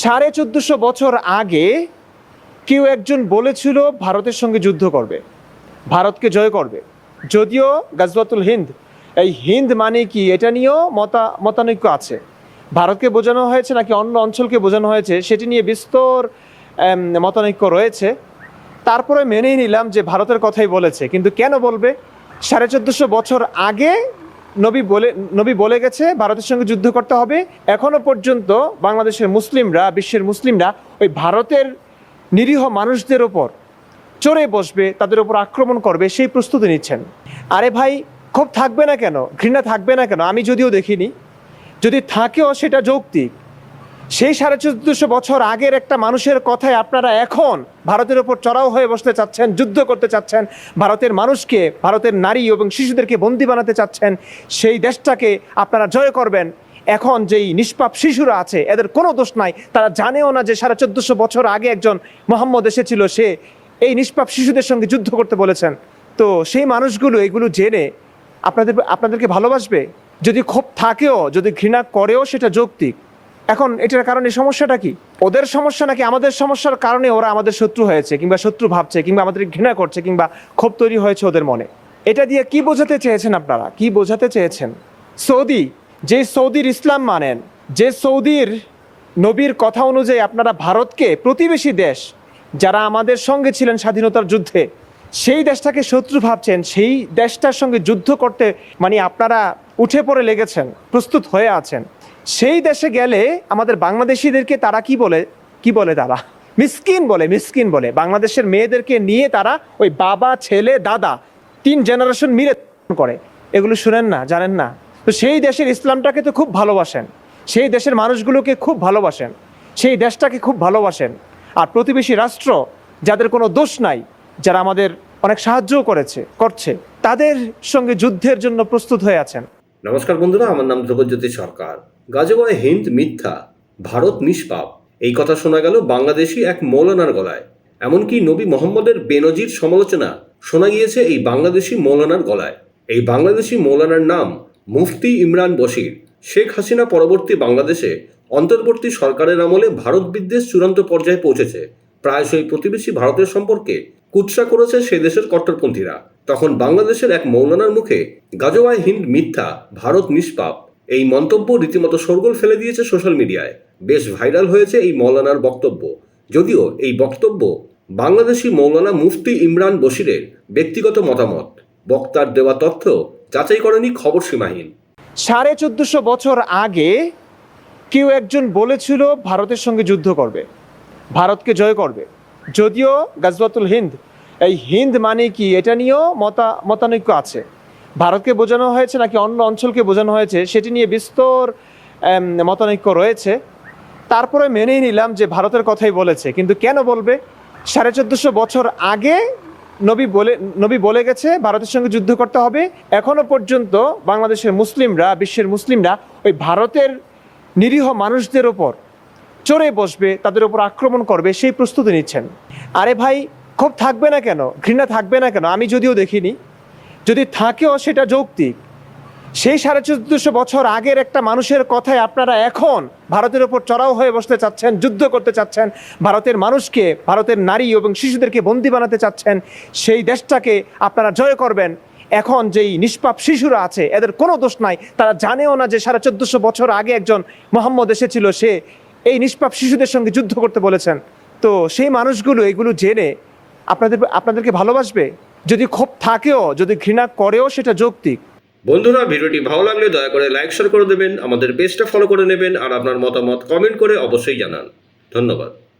সাড়ে চোদ্দশো বছর আগে কেউ একজন বলেছিল ভারতের সঙ্গে যুদ্ধ করবে, ভারতকে জয় করবে। যদিও গাজওয়াতুল হিন্দ, এই হিন্দ মানে কি এটা নিয়েও মতা, মতানৈক্য আছে। ভারতকে বোঝানো হয়েছে নাকি অন্য অঞ্চলকে বোঝানো হয়েছে সেটি নিয়ে বিস্তর মতানৈক্য রয়েছে। তারপরে মেনেই নিলাম যে ভারতের কথাই বলেছে, কিন্তু কেন বলবে? সাড়ে চোদ্দশো বছর আগে নবী বলে নবী বলে গেছে, ভারতের সঙ্গে যুদ্ধ করতে হবে। এখনও পর্যন্ত বাংলাদেশের মুসলিমরা, বিশ্বের মুসলিমরা ওই ভারতের নিরীহ মানুষদের ওপর চড়ে বসবে, তাদের ওপর আক্রমণ করবে, সেই প্রস্তুতি নিচ্ছেন। আরে ভাই খুব থাকবে না কেন? ঘৃণা থাকবে না কেন? আমি যদিও দেখিনি। যদি থাকেও সেটা যৌক্তিক। সেই সাড়ে চোদ্দশো বছর আগের একটা মানুষের কথায় আপনারা এখন ভারতের ওপর চড়াও হয়ে বসতে চাচ্ছেন, যুদ্ধ করতে চাচ্ছেন, ভারতের মানুষকে, ভারতের নারী এবং শিশুদেরকে বন্দি বানাতে চাচ্ছেন, সেই দেশটাকে আপনারা জয় করবেন। এখন যেই নিষ্পাপ শিশুরা আছে, এদের কোনো দোষ নাই। তারা জানেও না যে সাড়ে চোদ্দশো বছর আগে একজন মোহাম্মদ এসেছিল, সে এই নিষ্পাপ শিশুদের সঙ্গে যুদ্ধ করতে বলেছেন। তো সেই মানুষগুলো এগুলো জেনে আপনাদের, আপনাদেরকে ভালোবাসবে? যদি ক্ষোভ থাকেও, যদি ঘৃণা করেও সেটা যৌক্তিক। এখন এটার কারণে সমস্যাটা কি? ওদের সমস্যা নাকি আমাদের সমস্যার কারণে ওরা আমাদের শত্রু হয়েছে, কিংবা শত্রু ভাবছে, কিংবা আমাদের ঘৃণা করছে, কিংবা ক্ষোভ তৈরি হয়েছে ওদের মনে। এটা দিয়ে কি বোঝাতে চেয়েছেন আপনারা? কি বোঝাতে চেয়েছেন? সৌদি, যে সৌদির ইসলাম মানেন, যে সৌদির নবীর কথা অনুযায়ী আপনারা ভারতকে প্রতিবেশী দেশ, যারা আমাদের সঙ্গে ছিলেন স্বাধীনতার যুদ্ধে, সেই দেশটাকে শত্রু ভাবছেন, সেই দেশটার সঙ্গে যুদ্ধ করতে মানে আপনারা উঠে পড়ে লেগেছেন, প্রস্তুত হয়ে আছেন। সেই দেশে গেলে আমাদের বাংলাদেশিদেরকে তারা কি বলে? কি বলে তারা? মিসকিন বলে মিসকিন বলে। বাংলাদেশের মেয়েদেরকে নিয়ে তারা ওই বাবা, ছেলে, দাদা তিন জেনারেশন মিলে করে। এগুলো শুনেন না, জানেন না? তো সেই দেশের ইসলামটাকে তো খুব ভালোবাসেন। সেই দেশের মানুষগুলোকে খুব ভালোবাসেন। সেই দেশটাকে খুব ভালোবাসেন। আর প্রতিবেশী রাষ্ট্র, যাদের কোনো দোষ নাই, যারা আমাদের অনেক সাহায্যও করেছে, করছে, তাদের সঙ্গে যুদ্ধের জন্য প্রস্তুত হয়ে আছেন। নমস্কার বন্ধুরা, আমার নাম ধ্রুবজ্যোতি সরকার। গাজোয়ায় হিন্দ মিথ্যা, ভারত নিষ্পাপ। এই কথা শোনা গেল বাংলাদেশি এক মৌলানার গলায়। এমনকি নবী মোহাম্মদের বেনজির সমালোচনা শোনা গিয়েছে এই বাংলাদেশি মৌলানার গলায়। এই বাংলাদেশি মৌলানার নাম মুফতি ইমরান বশির। শেখ হাসিনা পরবর্তী বাংলাদেশে অন্তর্বর্তী সরকারের আমলে ভারত বিদ্বেষ চূড়ান্ত পর্যায়ে পৌঁছেছে। প্রায়শই প্রতিবেশী ভারতের সম্পর্কে কুৎসা করেছে সে দেশের কট্টরপন্থীরা। তখন বাংলাদেশের এক মৌলানার মুখে গাজোয়ায় হিন্দ মিথ্যা, ভারত নিষ্পাপ এই মন্তব্য রীতিমতো শোরগোল ফেলে দিয়েছে সোশ্যাল মিডিয়ায়। বেশ ভাইরাল হয়েছে এই মৌলানার বক্তব্য। যদিও এই বক্তব্য বাংলাদেশি মৌলানা মুফতি ইমরান বশিরের ব্যক্তিগত মতামত। বক্তার দেওয়া তথ্য যাচাই করেনি খবর সীমাহীন। সাড়ে চোদ্দশো বছর আগে কেউ একজন বলেছিল, ভারতের সঙ্গে যুদ্ধ করবে। ভারতকে জয় করবে। যদিও গাজওয়াতুল হিন্দ এই হিন্দ মানে কি? এটা নিয়েও মতা, মতানৈক্য আছে। ভারতকে বোঝানো হয়েছে নাকি অন্য অঞ্চলকে বোঝানো হয়েছে, সেটি নিয়ে বিস্তর মতানৈক্য রয়েছে। তারপরে মেনেই নিলাম যে ভারতের কথাই বলেছে। কিন্তু কেন বলবে? সাড়ে চোদ্দশো বছর আগে নবী বলে নবী বলে গেছে, ভারতের সঙ্গে যুদ্ধ করতে হবে। এখনও পর্যন্ত বাংলাদেশের মুসলিমরা, বিশ্বের মুসলিমরা ওই ভারতের নিরীহ মানুষদের ওপর চড়ে বসবে, তাদের ওপর আক্রমণ করবে, সেই প্রস্তুতি নিচ্ছেন। আরে ভাই ক্ষোভ থাকবে না কেন? ঘৃণা থাকবে না কেন? আমি যদিও দেখিনি। যদি থাকেও সেটা যৌক্তিক। সেই সাড়ে চোদ্দশো বছর আগের একটা মানুষের কথায় আপনারা এখন ভারতের ওপর চড়াও হয়ে বসতে চাচ্ছেন, যুদ্ধ করতে চাচ্ছেন, ভারতের মানুষকে, ভারতের নারী এবং শিশুদেরকে বন্দি বানাতে চাচ্ছেন, সেই দেশটাকে আপনারা জয় করবেন। এখন যেই নিষ্পাপ শিশুরা আছে, এদের কোনো দোষ নাই। তারা জানেও না যে সাড়ে চোদ্দশো বছর আগে একজন মোহাম্মদ এসেছিল, সে এই নিষ্পাপ শিশুদের সঙ্গে যুদ্ধ করতে বলেছেন। তো সেই মানুষগুলো এগুলো জেনে আপনাদের আপনাদেরকে ভালোবাসবে? যদি ক্ষোভ থাকেও, যদি ঘৃণা করেও সেটা যৌক্তিক। বন্ধুরা, ভিডিওটি ভালো লাগলে দয়া করে লাইক, শেয়ার করে দেবেন, আমাদের পেজটা ফলো করে নেবেন, আর আপনার মতামত কমেন্ট করে অবশ্যই জানান। ধন্যবাদ।